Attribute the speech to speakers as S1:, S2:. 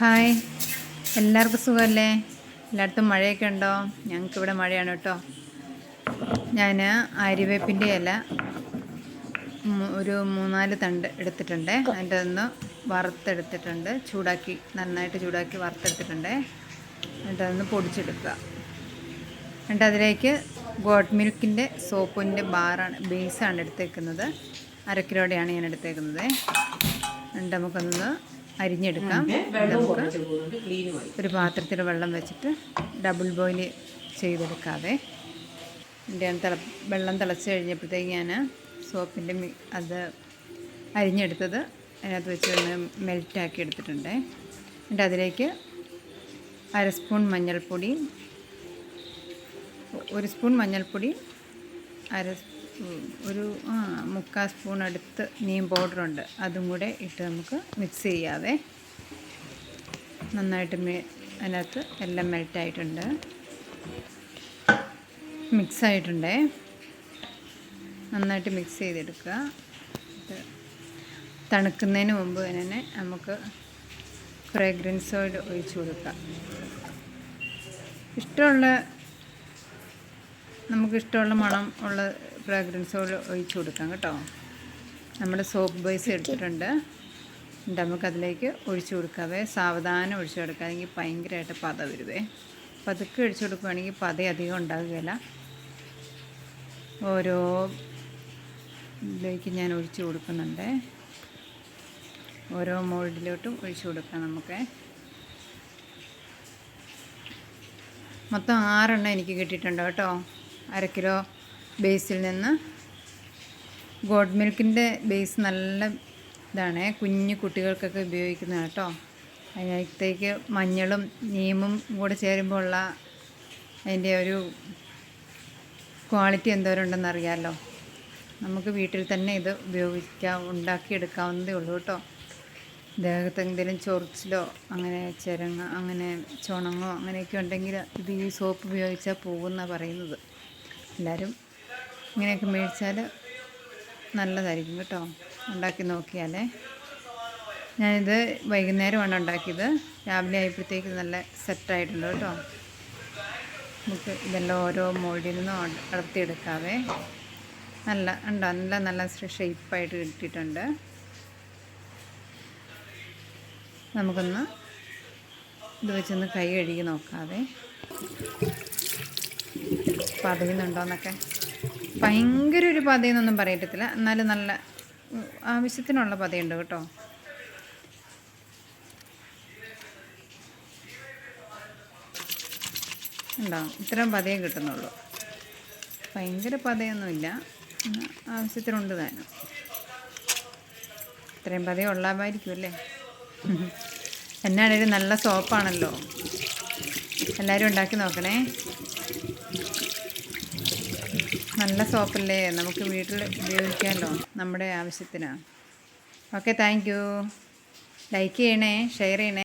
S1: Hi. എല്ലാവർക്കും സുഖമല്ലേ? എല്ലായിടത്തും മഴയൊക്കെ ഉണ്ടോ? ഞങ്ങൾക്കിവിടെ മഴയാണ് കേട്ടോ. ഞാൻ ആര്യവേപ്പിന്റെ ഇല ഒരു മൂന്നാൽ തണ്ട് എടുത്തിട്ടുണ്ട്. അതിന്റെ ഒന്ന് വറുത്തെടുത്തിട്ടുണ്ട്. ചൂടാക്കി നന്നായിട്ട് ചൂടാക്കി വറുത്തെടുത്തിട്ടുണ്ട്. എന്നിട്ട് അതൊന്ന് പൊടിച്ചെടുക്കുക. എന്നിട്ട് അതിലേക്ക് ഗോട്ട് മിൽക്കിന്റെ സോപ്പിന്റെ ബാറാണ് ബേസാണ് എടുത്തേക്കുന്നത്. അര കിലോയുടെയാണ് ഞാൻ എടുത്തേക്കുന്നത്. എന്നിട്ട് നമുക്കൊന്ന് അരിഞ്ഞെടുക്കാം. നമുക്ക് ഒരു പാത്രത്തിൽ വെള്ളം വെച്ചിട്ട് ഡബിൾ ബോയിൽ ചെയ്തെടുക്കാതെ എന്റെ ഞാൻ തിള വെള്ളം തിളച്ച് കഴിഞ്ഞപ്പോഴത്തേക്ക് ഞാൻ സോപ്പിന്റെ അത് അരിഞ്ഞെടുത്തത് അതിനകത്ത് വെച്ച് ഒന്ന് മെൽറ്റാക്കി എടുത്തിട്ടുണ്ട്. എന്നിട്ട് അതിലേക്ക് അര സ്പൂൺ മഞ്ഞൾപ്പൊടി ഒരു സ്പൂൺ മഞ്ഞൾപ്പൊടി അര ഒരു മുക്കാൽ സ്പൂൺ അടുത്ത് നീം പൗഡറുണ്ട്. അതും കൂടെ ഇട്ട് നമുക്ക് മിക്സ് ചെയ്യാതെ നന്നായിട്ട് മേ അതിനകത്ത് എല്ലാം മെൽറ്റായിട്ടുണ്ട്. മിക്സ് ആയിട്ടുണ്ടേ. നന്നായിട്ട് മിക്സ് ചെയ്തെടുക്കുക. ഇത് തണുക്കുന്നതിന് മുമ്പ് തന്നെ നമുക്ക് ഫ്രേഗ്രൻസ് ഓയിൽ ഒഴിച്ചു കൊടുക്കാം. ഇഷ്ടമുള്ള നമുക്ക് ഇഷ്ടമുള്ള മണം ഉള്ള ഫ്രാഗ്രൻസ് ഓയിൽ ഒഴിച്ചു കൊടുക്കാം കേട്ടോ. നമ്മൾ സോപ്പ് ബേസ് എടുത്തിട്ടുണ്ട്. എന്നിട്ട് നമുക്ക് അതിലേക്ക് ഒഴിച്ചു കൊടുക്കാവേ. സാവധാനം ഒഴിച്ചു കൊടുക്കുക അല്ലെങ്കിൽ ഭയങ്കരമായിട്ട് പത വരുവേ. പതുക്കെ ഒഴിച്ചു കൊടുക്കുകയാണെങ്കിൽ പത അധികം ഉണ്ടാകുകയില്ല. ഓരോ ഇതിലേക്ക് ഞാൻ ഒഴിച്ചു കൊടുക്കുന്നുണ്ട്. ഓരോ മോൾഡിലോട്ടും ഒഴിച്ചു കൊടുക്കാം നമുക്ക്. മൊത്തം ആറെണ്ണം എനിക്ക് കിട്ടിയിട്ടുണ്ട് കേട്ടോ. അര കിലോ ബേസിൽ നിന്ന് ഗോഡ് മിൽക്കിന്റെ ബേസ് നല്ല ഇതാണ്. കുഞ്ഞു കുട്ടികൾക്കൊക്കെ ഉപയോഗിക്കുന്നതാണ് കേട്ടോ. അതിനകത്തേക്ക് മഞ്ഞളും നീമും കൂടെ ചേരുമ്പോൾ ഉള്ള അതിന്റെ ഒരു ക്വാളിറ്റി എന്തോരം ഉണ്ടെന്ന് അറിയാമല്ലോ നമുക്ക് വീട്ടിൽ തന്നെ ഇത് ഉപയോഗിക്കാം ഉണ്ടാക്കിയെടുക്കാവുന്നതേ ഉള്ളൂ കേട്ടോ. ദേഹത്ത് എന്തെങ്കിലും ചൊറിച്ചിലോ അങ്ങനെ ചിരങ്ങ അങ്ങനെ ചുണങ്ങോ അങ്ങനെയൊക്കെ ഉണ്ടെങ്കിൽ ഇത് ഈ സോപ്പ് ഉപയോഗിച്ചാൽ പോകുമെന്നാണ് പറയുന്നത്. എല്ലാവരും ഇങ്ങനെയൊക്കെ മേടിച്ചാൽ നല്ലതായിരിക്കും കേട്ടോ. ഉണ്ടാക്കി നോക്കിയാലേ. ഞാനിത് വൈകുന്നേരമാണ് ഉണ്ടാക്കിയത്. രാവിലെ ആയപ്പോഴത്തേക്ക് നല്ല സെറ്റായിട്ടുണ്ട് കേട്ടോ. നമുക്ക് ഇതെല്ലാം ഓരോ മോൾഡിൽ നിന്നും അടർത്തിയെടുക്കാവേ. നല്ല ഉണ്ടോ നല്ല നല്ല ഷേപ്പായിട്ട് കിട്ടിയിട്ടുണ്ട്. നമുക്കൊന്ന് ഇത് വെച്ചൊന്ന് കൈ കഴുകി നോക്കാവേ. പതയുന്നുണ്ടോയെന്നൊക്കെ ഭയങ്കര ഒരു പതയെന്നൊന്നും പറയത്തില്ല എന്നാലും നല്ല ആവശ്യത്തിനുള്ള പതയുണ്ട് കേട്ടോ. ഉണ്ടോ? ഇത്രയും പതയെ കിട്ടുന്നുള്ളൂ. ഭയങ്കര പതയൊന്നുമില്ല. ആവശ്യത്തിനുണ്ട് താനും. ഇത്രയും പതയം ഉള്ളാമായിരിക്കും അല്ലേ? എന്നാണേലും നല്ല സോപ്പാണല്ലോ. എല്ലാവരും ഉണ്ടാക്കി നോക്കണേ. നല്ല സോപ്പല്ലേ? നമുക്ക് വീട്ടിൽ ഉപയോഗിക്കാമല്ലോ നമ്മുടെ ആവശ്യത്തിന്. ഓക്കെ താങ്ക് യു ലൈക്ക് ചെയ്യണേ ഷെയർ ചെയ്യണേ.